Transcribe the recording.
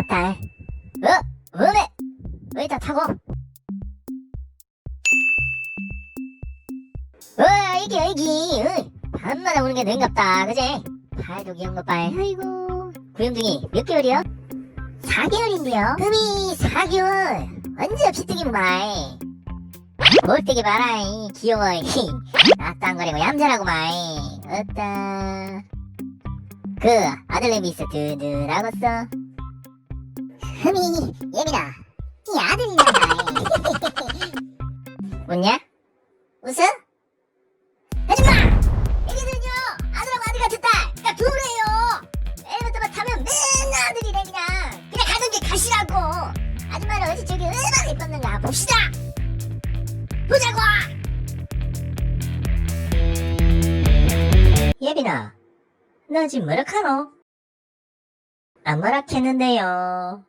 왔다. 어? 뭐네? 왜다 타고? 어, 이기, 이기. 어, 밤마다 오는 게 는갑다. 그지? 팔도 귀여운 것 봐. 아이고. 구영중이 몇 개월이요? 4개월인데요. 금이 4개월. 언제 없이 뜨기만 말. 뭘 뜨기 봐라. 이 귀여워. 낯당거리고 얌전하고 말. 어따. 그 아들내미 있어 드드라고 써. 흠이 예민아. 이 아들이란다. 웃냐? 웃어? 하지마! 애기들은요 아들하고 아들 같은 딸 그니까 둘이에요 애부터만 타면 맨날 아들이래 그냥 그냥 가는 게 가시라고 아줌마는 어디 저기 얼마나 예뻤는가 봅시다 보자고 예빈아 너 지금 뭐라 카노? 안 뭐라 했는데요